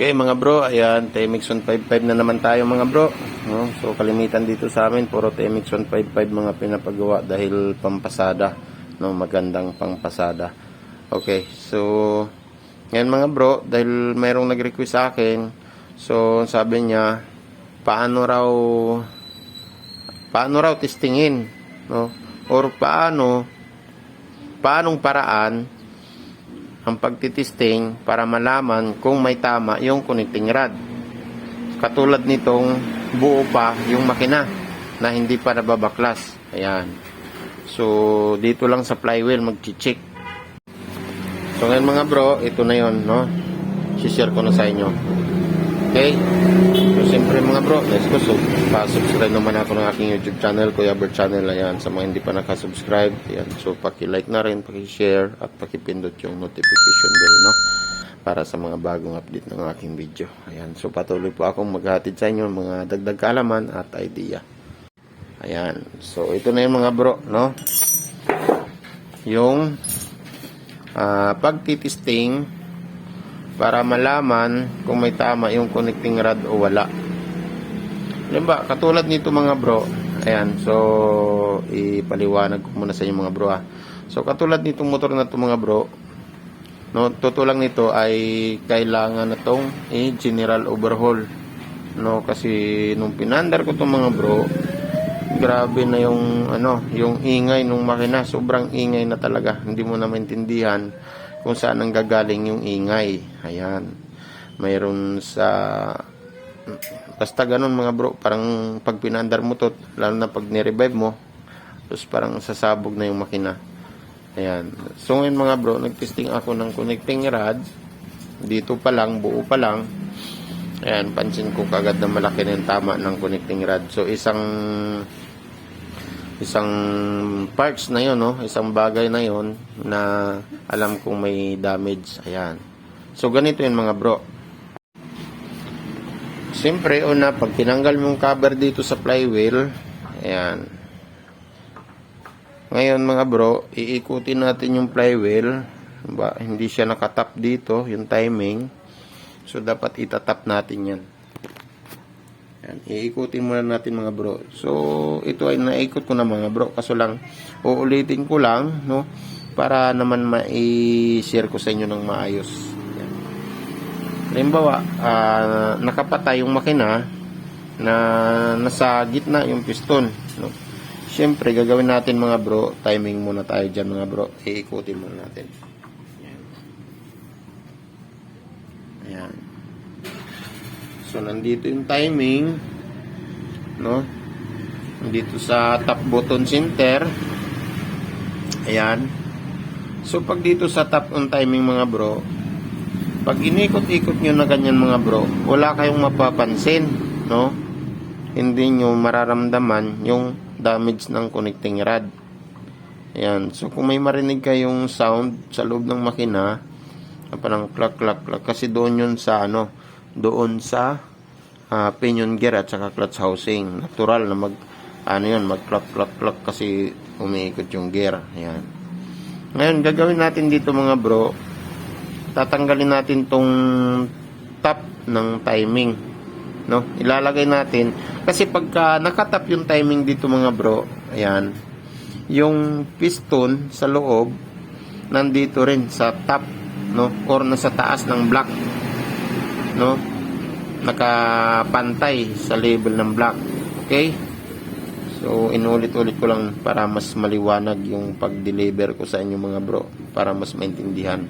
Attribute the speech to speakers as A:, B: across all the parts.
A: Okay mga bro, ayan, TMX 155 na naman tayo mga bro. No? So kalimitan dito sa amin, puro TMX 155 mga pinapagawa dahil pampasada. No? Magandang pampasada. Okay, so ngayon mga bro, dahil mayroong nag-request sa akin, so sabi niya, paano raw paano raw testingin, no? Or paano paanong paraan ang pagtitesting para malaman kung may tama yung connecting rod. Katulad nitong buo pa yung makina na hindi pa nababaklas. Ayan. So, dito lang sa flywheel mag-check. So, ngayon mga bro, ito na yon no? share ko na sa inyo. Okay? Siyempre mga bro, let's go. So, pa-subscribe naman ako ng aking YouTube channel, Kuya Bert Channel. Ayan, sa mga hindi pa nakasubscribe. Ayan, so, paki-like na rin, paki-share, at paki-pindot yung notification bell, no? Para sa mga bagong update ng aking video. Ayan, so, patuloy po akong maghatid sa inyo mga dagdag kaalaman at idea. Ayan, so, ito na yung mga bro, no? Yung ah pagtitesting para malaman kung may tama yung connecting rod o wala. Halimbawa, katulad nito mga bro, ayan, so ipaliwanag ko muna sa inyo mga bro ah. So katulad nitong motor na to mga bro, no, totoo lang nito ay kailangan na tong i-general overhaul. No, kasi nung pinandar ko tong mga bro, grabe na yung ano, yung ingay nung makina, sobrang ingay na talaga. Hindi mo na maintindihan kung saan ang gagaling yung ingay. Ayan. Mayroon sa basta ganun mga bro, parang pag pinandar mo to, lalo na pag ni-revive mo, tapos parang sasabog na yung makina. Ayan. So ngayon mga bro, nagtesting ako ng connecting rod. Dito pa lang, buo pa lang. Ayan, pansin ko kagad na malaki na yung tama ng connecting rod. So isang isang parts na yon no isang bagay na yon na alam kong may damage ayan so ganito yun mga bro siyempre una pag tinanggal mo yung cover dito sa flywheel ayan ngayon mga bro iikutin natin yung flywheel ba, hindi siya nakatap dito yung timing so dapat itatap natin yan yan, iikutin muna natin mga bro. So, ito ay naikot ko na mga bro. Kaso lang, uulitin ko lang, no? Para naman ma-share ko sa inyo ng maayos. Halimbawa, ah, nakapatay yung makina na nasa gitna yung piston, no? Siyempre, gagawin natin mga bro, timing muna tayo dyan mga bro. Iikutin muna natin. Yan. Ayan. So, nandito yung timing, no? Nandito sa top button center. Ayan. So, pag dito sa top on timing mga bro, pag inikot-ikot nyo na ganyan mga bro, wala kayong mapapansin, no? Hindi nyo mararamdaman yung damage ng connecting rod. Ayan. So, kung may marinig kayong sound sa loob ng makina, na parang clack, clack, clack, kasi doon yun sa ano, doon sa uh, pinion gear at saka clutch housing. Natural na mag ano yun, mag clap clap clap kasi umiikot yung gear. Ayan. Ngayon, gagawin natin dito mga bro, tatanggalin natin tong top ng timing. No? Ilalagay natin kasi pagka nakatap yung timing dito mga bro, ayan, yung piston sa loob nandito rin sa top no or nasa taas ng block no nakapantay sa level ng block okay so inulit-ulit ko lang para mas maliwanag yung pag-deliver ko sa inyo mga bro para mas maintindihan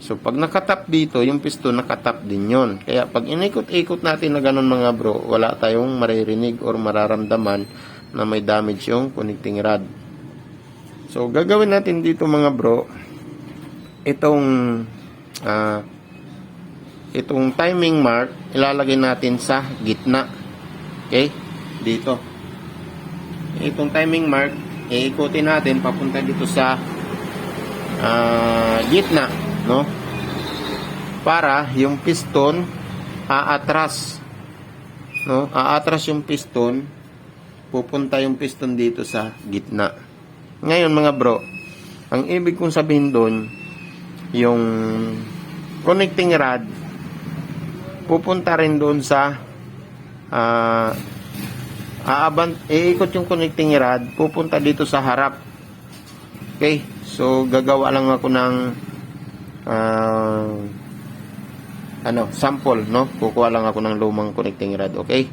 A: so pag nakatap dito yung piston nakatap din yon kaya pag inikot-ikot natin na ganun mga bro wala tayong maririnig or mararamdaman na may damage yung connecting rod. So gagawin natin dito mga bro itong ah itong timing mark ilalagay natin sa gitna. Okay? Dito. Itong timing mark iikutin natin papunta dito sa ah, gitna no? Para yung piston aatras. No? Aatras yung piston pupunta yung piston dito sa gitna. Ngayon mga bro ang ibig kong sabihin doon yung connecting rod pupunta rin doon sa ah aaban iikot yung connecting rod pupunta dito sa harap. Okay? So gagawa lang ako ng ah, ano sample no kukuha lang ako ng lumang connecting rod okay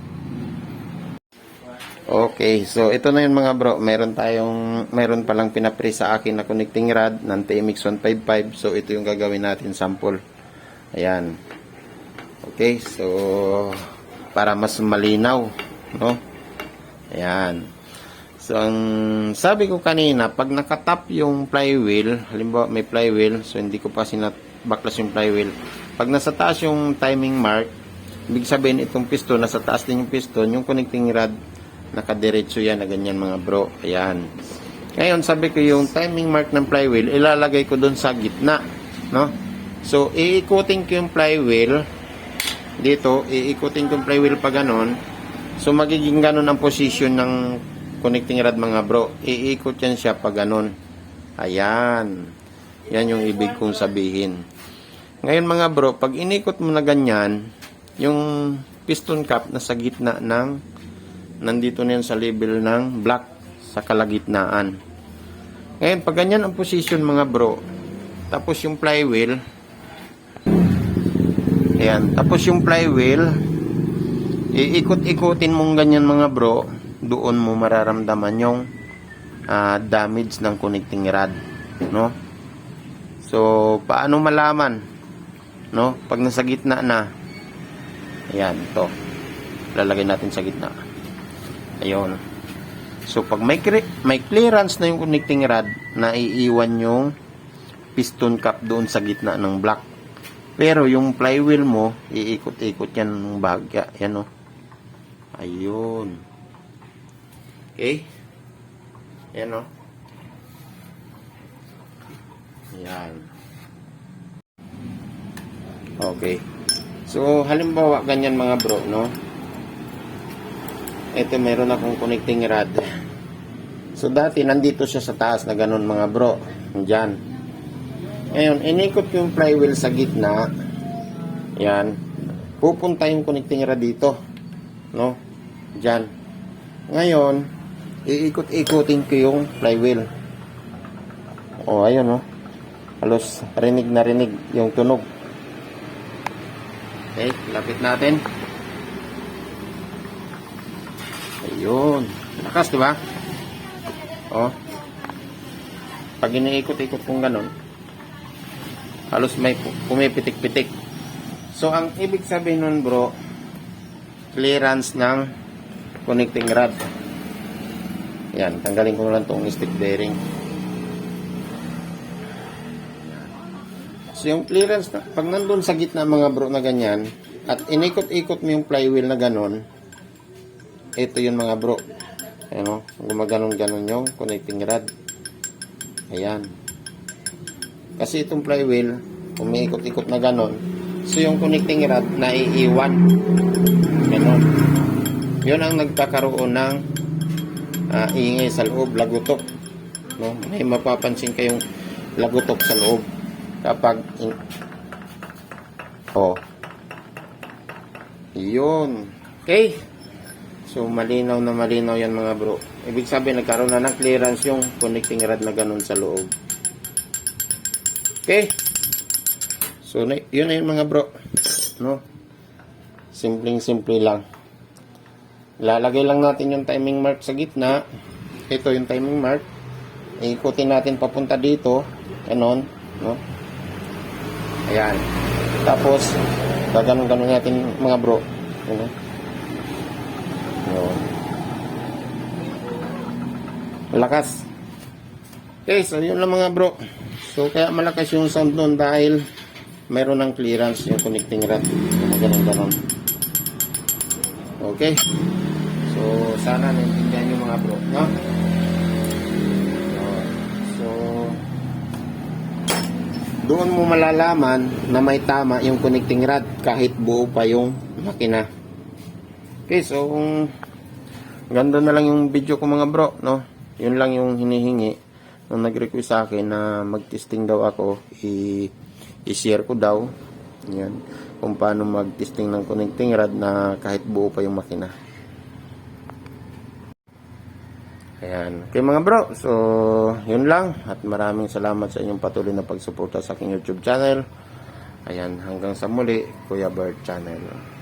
A: Okay, so ito na yun mga bro. Meron tayong, meron palang pinapre sa akin na connecting rod ng TMX 155. So ito yung gagawin natin sample. Ayan. Okay, so para mas malinaw, no? Ayan. So ang sabi ko kanina, pag nakatap yung flywheel, halimbawa may flywheel, so hindi ko pa sinabaklas yung flywheel. Pag nasa taas yung timing mark, ibig sabihin itong piston, nasa taas din yung piston, yung connecting rod, nakadiretso yan na ganyan mga bro. Ayan. Ngayon, sabi ko yung timing mark ng flywheel, ilalagay ko doon sa gitna. No? So, iikutin ko yung flywheel dito, iikutin ko yung flywheel pa ganon. So, magiging ganon ang position ng connecting rod mga bro. Iikot yan siya pa ganon. Ayan. Yan yung ibig kong sabihin. Ngayon mga bro, pag inikot mo na ganyan, yung piston cap nasa gitna ng nandito na yan sa level ng black sa kalagitnaan. Ngayon, pag ganyan ang position mga bro, tapos yung flywheel, ayan, tapos yung flywheel, iikot-ikutin mong ganyan mga bro, doon mo mararamdaman yung ah, damage ng connecting rod, no? So, paano malaman, no? Pag nasa gitna na, ayan, to, lalagay natin sa gitna. Ayun. So, pag may, may clearance na yung connecting rod, naiiwan yung piston cap doon sa gitna ng block. Pero yung flywheel mo, iikot-ikot yan ng bagya. Yan o. Ayun. Okay? Yan o. Yan. Okay. So, halimbawa, ganyan mga bro, no? Ito meron akong connecting rod. So dati nandito siya sa taas na ganun mga bro. Diyan. Ngayon, inikot ko yung flywheel sa gitna. Yan. Pupunta yung connecting rod dito. No? Diyan. Ngayon, iikot-ikutin ko yung flywheel. O, oh, ayun, no? Halos rinig na rinig yung tunog. Okay, lapit natin. Ayun. Lakas, di ba? Oh. Pag iniikot-ikot kong ganun, halos may pu- pumipitik-pitik. So, ang ibig sabihin nun, bro, clearance ng connecting rod. Yan, tanggalin ko lang tong stick bearing. So, yung clearance, pag nandun sa gitna mga bro na ganyan, at inikot-ikot mo yung flywheel na ganon, ito yun mga bro. Ayan o, gumaganon-ganon yung connecting rod. Ayan. Kasi itong flywheel, umiikot-ikot na ganon, so yung connecting rod naiiwan. Ganon. Yun ang nagkakaroon ng ah, ingay sa loob, lagutok. No? May mapapansin kayong lagutok sa loob. Kapag oh. Yun. Okay. So malinaw na malinaw yan mga bro. Ibig sabihin nagkaroon na ng clearance yung connecting rod na ganun sa loob. Okay. So yun na yun mga bro. No? Simpleng simple lang lalagay lang natin yung timing mark sa gitna ito yung timing mark ikutin natin papunta dito ganon no Ayan. Tapos, gaganon-ganon natin mga bro. Ano? Yun. Lakas. Okay, so yun lang mga bro. So, kaya malakas yung sound nun dahil mayroon ng clearance yung connecting rod. Ganon-ganon. Okay. So, sana naintindihan nyo mga bro. No? So, doon mo malalaman na may tama yung connecting rod kahit buo pa yung makina. Okay, so kung ganda na lang yung video ko mga bro, no? Yun lang yung hinihingi nung nag-request sa akin na mag-testing daw ako, i-share ko daw. Yan. Kung paano mag-testing ng connecting rod na kahit buo pa yung makina. Ayan. Okay mga bro, so yun lang at maraming salamat sa inyong patuloy na pagsuporta sa aking YouTube channel. Ayan, hanggang sa muli, Kuya Bird Channel.